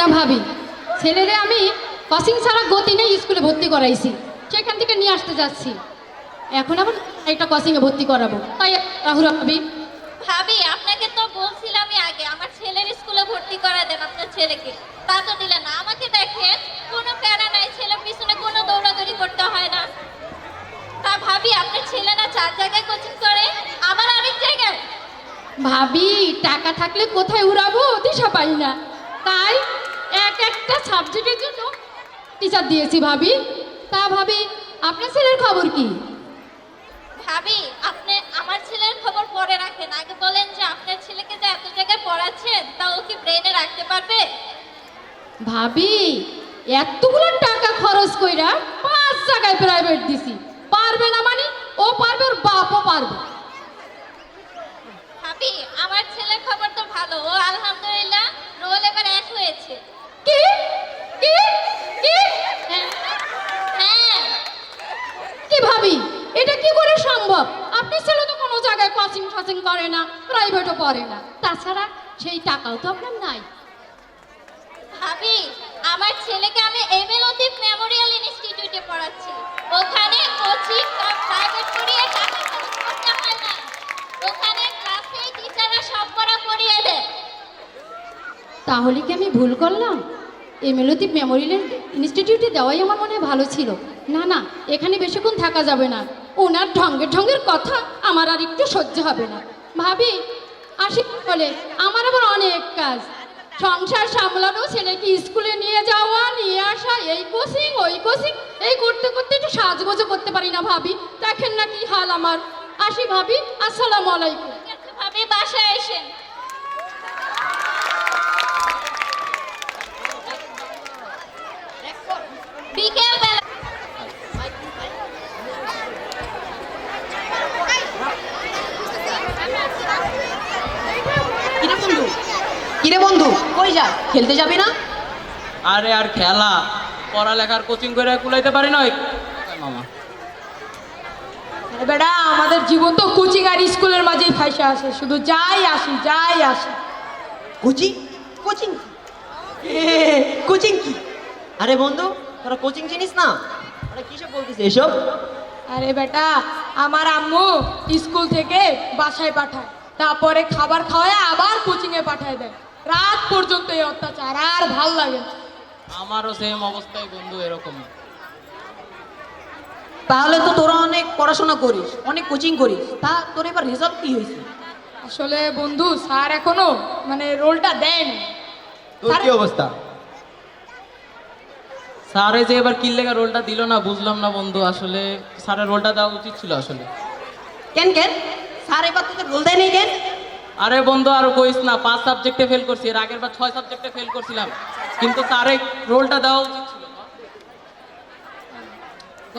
না ভাবি। ছেলেরে আমি কোচিং ছাড়া গতি নেই স্কুলে ভর্তি করাইছি। সেখান থেকে নিয়ে আসতে যাচ্ছি। এখন আবার একটা কোচিংয়ে ভর্তি করাবো। তাই রাহুল ভাবি। ভাবি আপনাকে তো বলছিলামই আগে আমার ছেলের স্কুলে ভর্তি করা দেন আপনার ছেলেকে। তা তো দিলেন না আমাকে দেখেন কোনো প্যারা নাই ছেলের পিছনে কোনো দৌড়াদৌড়ি করতে হয় না। তা ভাবি আপনার ছেলে না চার জায়গায় কোচিং করে আবার আরেক জায়গায়? ভাবি টাকা থাকলে কোথায় উড়াবো? দিশা পাই না। তাই একটা সাবজেক্টের জন্য টিচার দিয়েছি ভাবি। তা ভাবি আপনার ছেলের খবর কি? ভাবি আপনি আমার ছেলের খবর পরে রাখেন। আগে বলেন যে আপনার ছেলেকে যে এত জায়গায় পড়াচ্ছেন তা ও কি ব্রেনে রাখতে পারবে? ভাবি এতগুলো টাকা খরচ কইরা পাঁচ জায়গায় প্রাইভেট দিছি। পারবে না মানে ও পারবে ওর বাপও পারবে। ভাবি আমার ছেলের খবর তো ভালো। ও আলহামদুলিল্লাহ রোল এবার এক হয়েছে। কি কি ভাবি? এটা কি করে সম্ভব? আপনি ছেলে তো কোনো জায়গায় কোচিং ফচিং করে না প্রাইভেটও পড়ে না। তাছাড়া সেই টাকাও তো আপনার নাই। ভাবি, আমার ছেলেকে আমি এম এল অতীব মেমোরিয়াল ইনস্টিটিউটে পড়াচ্ছি। ওখানে কোচিং না। ওখানে ক্লাসে টিচাররা সব পড়া করিয়ে দেয়। তাহলে কি আমি ভুল করলাম? এমএলওতি মেমোরিয়াল ইনস্টিটিউটে দেওয়াই আমার মনে ভালো ছিল। না না, এখানে বেশিক্ষণ থাকা যাবে না। ওনার ঢঙ্গের ঢঙ্গের কথা আমার আর একটু সহ্য হবে না। ভাবি, আসি বলে, আমার আবার অনেক কাজ। সংসার সামলানো, ছেলেকে স্কুলে নিয়ে যাওয়া, নিয়ে আসা, এই কোচিং, ওই কোচিং, এই করতে করতে একটু সাজগোজও করতে পারি না ভাবি। দেখেন না কি হাল আমার। আসি ভাবি, আসসালামু আলাইকুম। ভাবি, বাসায় এসেন বিকেল বেলা কিরে বন্ধু? কিরে বন্ধু কই যা? খেলতে যাবি না? আরে আর খেলা। পড়ালেখার কোচিং করে কুলাইতে পারি না ওই মামা বেটা আমাদের জীবন তো কোচিং আর স্কুলের মাঝেই ফাইসা আসে শুধু যাই আসি যাই আসি। কোচিং? কোচিং কোচিং কি? আরে বন্ধু তোরা কোচিং চিনিস না? আরে কিসব বলতিস এসব? আরে বেটা আমার আম্মু স্কুল থেকে বাসায় পাঠায় তারপরে খাবার খাওয়ায় আবার কোচিংয়ে পাঠায় দেয়। রাত পর্যন্ত এই অত্যাচার আর ভালো লাগে না। আমারও সেম অবস্থায় বন্ধু এরকম। তাহলে তো তোরা অনেক পড়াশোনা করিস অনেক কোচিং করিস তা তোর এবার রেজাল্ট কি হয়েছে? আসলে বন্ধু স্যার এখনও মানে রোলটা দেন তোর কি অবস্থা? স্যারে যে এবার কিল লেগা রোলটা দিল না বুঝলাম না বন্ধু আসলে স্যারের রোলটা দেওয়া উচিত ছিল আসলে। কেন কেন? স্যার এবার তোদের রোল দেয় নেই কেন? আরে বন্ধু আর কইস না পাঁচ সাবজেক্টে ফেল করছি এর আগের বার ছয় সাবজেক্টে ফেল করছিলাম কিন্তু স্যারে রোলটা দেওয়া উচিত ছিল।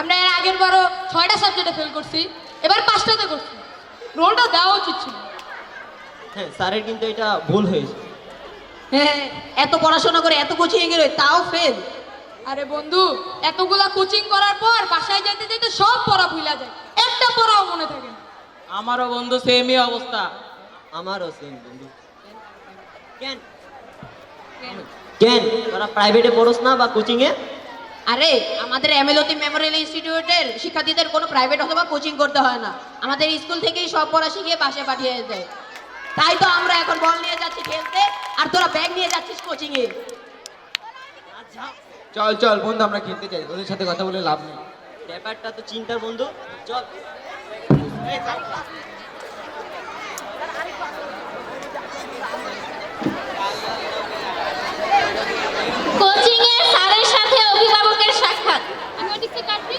আমরা এর আগের বারও ছয়টা সাবজেক্টে ফেল করছি এবার পাঁচটাতে করছি। রোলটা দেওয়া উচিত ছিল। হ্যাঁ স্যারের কিন্তু এটা ভুল হয়েছে। হ্যাঁ এত পড়াশোনা করে এত কোচিং গেলে তাও ফেল আরে বন্ধু এতগুলা কোচিং করার পর বাসায় যেতে যেতে সব পড়া ভুলা যায়। একটা পড়াও মনে থাকে না। আমারও বন্ধু সেমই অবস্থা। আমারও সেম বন্ধু। কেন? কেন? তোরা প্রাইভেটে পড়োস না বা কোচিং এ আরে আমাদের এমএলওতি মেমোরিয়াল ইনস্টিটিউটের শিক্ষার্থীদের কোনো প্রাইভেট অথবা কোচিং করতে হয় না। আমাদের স্কুল থেকেই সব পড়া শিখিয়ে পাশে পাঠিয়ে দেয়। তাই তো আমরা এখন বল নিয়ে যাচ্ছি খেলতে আর তোরা ব্যাগ নিয়ে যাচ্ছিস কোচিং এ চল চল বন্ধু আমরা খেলতে চাই ওদের সাথে কথা বলে লাভ নেই। ব্যাপারটা তো চিন্তার বন্ধু। চল। কোচিং এর স্যারের সাথে অভিভাবকের সাক্ষাৎ। আমি ওদিকে কাটবি?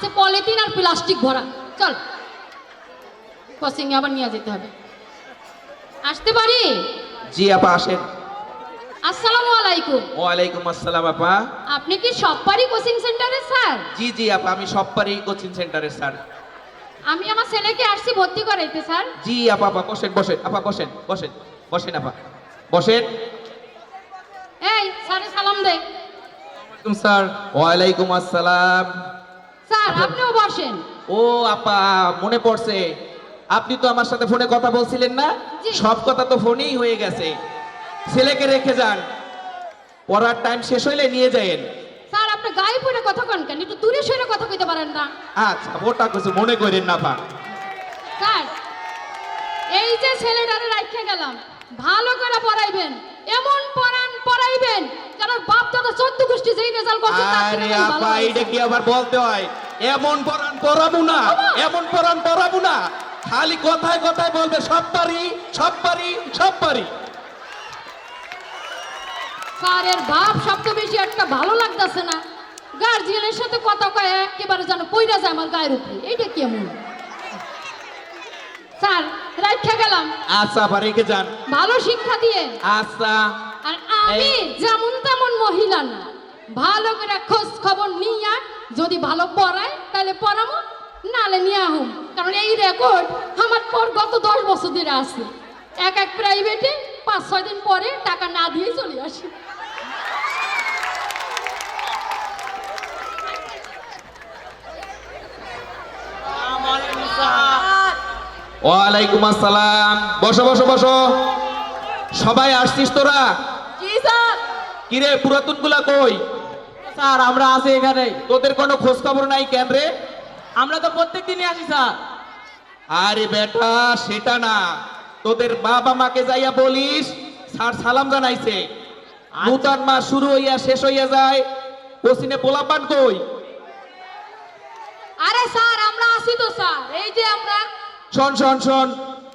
আছে পলিথিন আর প্লাস্টিক ভরা। চল কোচিংয়ে আবার নিয়ে যেতে হবে। আসতে পারি? জি আপা আসেন। আসসালামু আলাইকুম। ওয়ালাইকুম আসসালাম আপা। আপনি কি সবপারি কোচিং সেন্টারের স্যার? জি জি আপা আমি সবপারি কোচিং সেন্টারের স্যার। আমি আমার ছেলেকে আসছি ভর্তি করাইতে স্যার। জি আপা আপা বসেন বসেন আপা বসেন বসেন বসেন আপা। বসেন। এই স্যারে সালাম দে। স্যার। ওয়ালাইকুম আসসালাম। স্যার আপনিও বসেন। ও আপা মনে পড়ছে। আপনি তো আমার সাথে ফোনে কথা বলছিলেন না। সব কথা তো ফোনেই হয়ে গেছে। ছেলেকে রেখে যান। পড়ার টাইম শেষ হইলে নিয়ে যায়েন। স্যার আপনি গায়ে পড়ে কথা কন কেন? একটু দূরে সরে কথা কইতে পারেন না। আচ্ছা ওটা কিছু মনে করেন না পা স্যার এই যে ছেলেটারে রাখতে গেলাম ভালো করে পড়াইবেন। এমন পড়ান পড়াইবেন কারণ বাপ দাদা চোদ্দ গোষ্ঠী যেই রেজাল্ট করছে আরে আপা। এটা কি আবার বলতে হয়? এমন পড়ান পড়াবো না এমন পড়ান পড়াবো না। খালি কথায় কথায় বলবে সব পারি সব পারি সব পারি। স্যারের ভাব শব্দ বেশি একটা ভালো লাগতেছে না। গার্জিয়ানের সাথে কথা কয় একেবারে যেন পইরা যায় আমার গায়ের উপরে। এইটা কেমন? স্যার রাখা গেলাম। আচ্ছা আপা রেখে যান। ভালো শিক্ষা দিয়ে। আচ্ছা। আর আমি যেমন তেমন মহিলা না। ভালো করে খোঁজ খবর নিয়া যদি ভালো পড়ায় তাহলে পড়ামো নালে নিয়ে আহুম কারণ এই রেকর্ড আমার পর গত দশ বছর ধরে আছে। এক এক প্রাইভেটে পাঁচ ছয় দিন পরে টাকা না দিয়ে চলে আসি। ওয়ালাইকুম আসসালাম। বসো বসো বসো। সবাই আসছিস তোরা? জি স্যার। কিরে পুরাতনগুলা কই? স্যার আমরা আছি এখানে। তোদের কোনো খোঁজ খবর নাই কেন রে? আমরা তো প্রত্যেক দিনই আসি স্যার। আরে বেটা সেটা না। তোদের বাবা মাকে যাইয়া বলিস স্যার সালাম জানাইছে। নূতন মাস শুরু হইয়া শেষ হইয়া যায়। কোচিনে পোলাপান কই? আরে স্যার আমরা আসি তো স্যার। এই যে আমরা। শোন শোন শোন।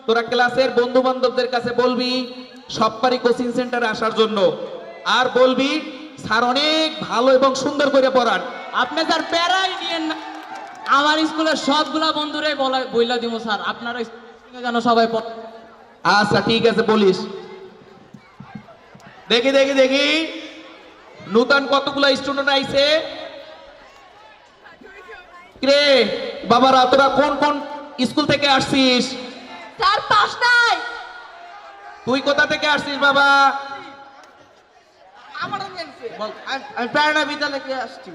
তোরা ক্লাসের বন্ধু বান্ধবদের কাছে বলবি সবপারি কোচিং সেন্টারে আসার জন্য। আর বলবি স্যার অনেক ভালো এবং সুন্দর করে পড়ান। আপনি স্যার প্যারাই নিয়েন না। আমার স্কুলের সবগুলা বন্ধুরে বলা বইলা দিব স্যার। আপনারা যেন সবাই। আচ্ছা ঠিক আছে বলিস। দেখি দেখি দেখি। নূতন কতগুলা স্টুডেন্ট আইছে? রে বাবারা তোরা কোন কোন স্কুল থেকে আসছিস? স্যার পাস নাই তুই কোথা থেকে আসছিস বাবা? আমি প্রেরণা বিদ্যালয় থেকে আসছি।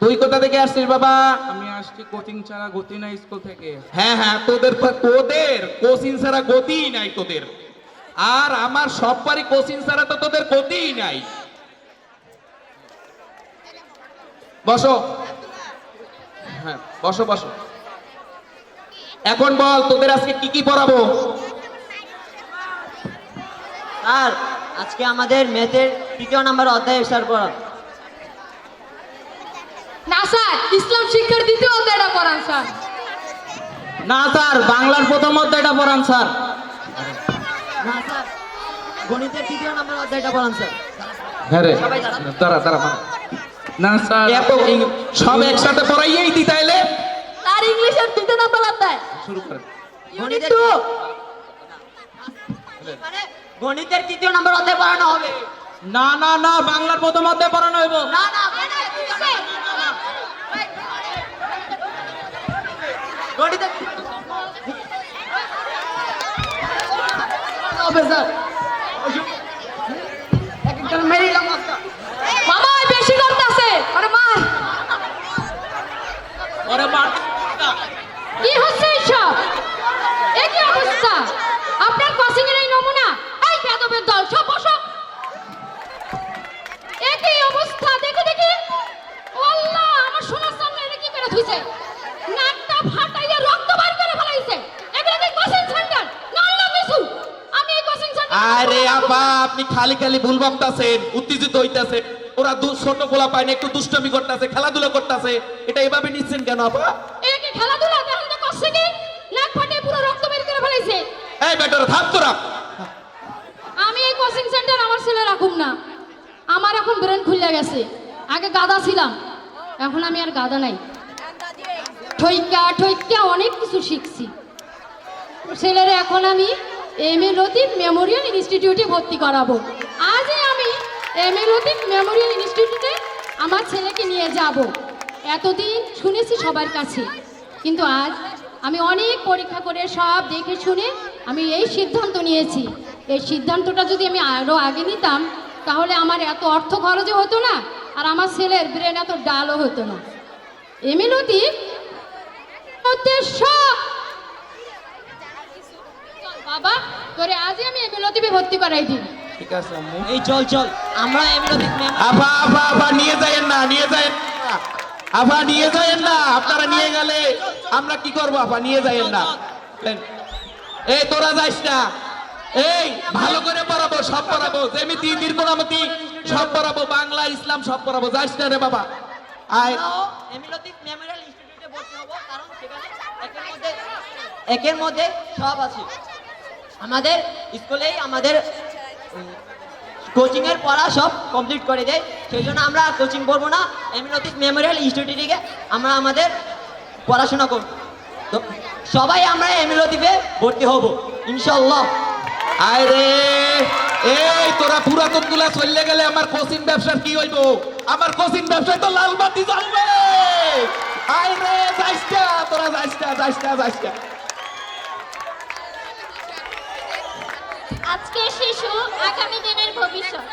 তুই কোথা থেকে আসছিস বাবা? আমি আসছি কোচিং ছাড়া গতি না স্কুল থেকে। হ্যাঁ হ্যাঁ তোদের তোদের কোচিং ছাড়া গতিই নাই তোদের। আর আমার সব পারি কোচিং ছাড়া তো তোদের গতিই নাই। বসো। হ্যাঁ বসো বসো। এখন বল তোদের আজকে কি কি পড়াবো? স্যার আজকে আমাদের ম্যাথের তৃতীয় নাম্বার অধ্যায় স্যার পড়ান না স্যার ইসলাম শিক্ষার দ্বিতীয় অধ্যায়টা পড়ান স্যার। না স্যার বাংলার প্রথম অধ্যায়টা পড়ান স্যার। না স্যার গণিতের তৃতীয় নাম্বার অধ্যায়টা পড়ান স্যার। হ্যাঁ রে দাঁড়া দাঁড়া না স্যার সব একসাথে পড়াইয়েই দি তাইলে। স্যার ইংলিশের দ্বিতীয় নাম্বার অধ্যায়। শুরু করেন। গণিতের মানে গণিতের তৃতীয় নাম্বার অধ্যায় পড়ানো হবে। না না না বাংলার প্রথম অধ্যায় পড়ানো হইব না না গণিতের তৃতীয় গণিতের হবে স্যার এক একজন মেরিলাম মাস্টার মামা ওই বেশি করতেছে আরে মার ওরে মার কি হচ্ছে এইসব এ কি অবস্থা আপনার কোচিং এর এই নমুনা এই বেদবের দল সব বসো এ কি অবস্থা দেখে দেখি ও আল্লাহ আমার সোনার সামনে এটা কি করে ধুইছে নাকটা ফাটাইয়া রক্ত বার করে ফেলাইছে এগুলো কি কোচিং সেন্টার না আল্লাহ মিসু আমি এই কোচিং সেন্টার আরে আপা আপনি খালি খালি ভুল ভাবতাছেন উত্তেজিত হইতাছে। ওরা ছোট গোলা পায়নি একটু দুষ্টমি করতেছে খেলাধুলা করতেছে। এটা এভাবে নিচ্ছেন কেন আপা? খেলাধুলা? তো করছে কি? নাক ফাটিয়ে পুরো রক্ত বের করে ফেলাইছে। এই বেটার থাম তোরা। আমি এই কোচিং সেন্টার আমার ছেলে রাখুম না। আমার এখন ব্রেন খুলে গেছে। আগে গাদা ছিলাম। এখন আমি আর গাদা নাই। ঠইকা ঠইকা অনেক কিছু শিখছি। ছেলেরা এখন আমি এম এ লতিফ মেমোরিয়াল ইনস্টিটিউটে ভর্তি করাবো। আজই আমি এম এ লতিফ মেমোরিয়াল ইনস্টিটিউটে আমার ছেলেকে নিয়ে যাব। এতদিন শুনেছি সবার কাছে, কিন্তু আজ আমি অনেক পরীক্ষা করে সব দেখে শুনে আমি এই সিদ্ধান্ত নিয়েছি। এই সিদ্ধান্তটা যদি আমি আরও আগে নিতাম, তাহলে আমার এত অর্থ খরচও হতো না, আর আমার ছেলের ব্রেন এত ডালও হতো না। এম এ লতিফ মধ্যে সব বাবা তোরে আজই আমি এম এ লতিফে ভর্তি করাই দিই ঠিক আছে আম্মু। এই চল চল। আমরা এমএলওতে আফা আফা আফা নিয়ে যায়েন না নিয়ে যায়েন না। আফা নিয়ে যায়েন না আপনারা নিয়ে গেলে আমরা কি করব আফা নিয়ে যায়েন না। এই তোরা যাইস না। এই ভালো করে পড়াবো সব পড়াবো। যেমিতি দীর্ঘনামতি সব পড়াবো। বাংলা ইসলাম সব পড়াবো। যাইস না রে বাবা। আয়। এমএলওতে মেমোরিয়াল ইনস্টিটিউটে ভর্তি হব কারণ সেখানে একের মধ্যে একের মধ্যে সব আছে। আমাদের স্কুলেই আমাদের কোচিংয়ের পড়া সব কমপ্লিট করে দেয়। সেই জন্য আমরা কোচিং করব না। এমএলওতে মেমোরিয়াল ইনস্টিটিউটে আমরা আমাদের পড়াশোনা করব। তো সবাই আমরা এমএলওতে ভর্তি হব ইনশাল্লাহ আয় রে, এই তোরা পুরাতনগুলা চললে গেলে আমার কোচিং ব্যবসার কি হইব? আমার কোচিং ব্যবসায় তো লাল বাতি জ্বলবে। আয় রে, যাইস না, তোরা যাইস না, যাইস আজকের শিশু আগামী দিনের ভবিষ্যৎ।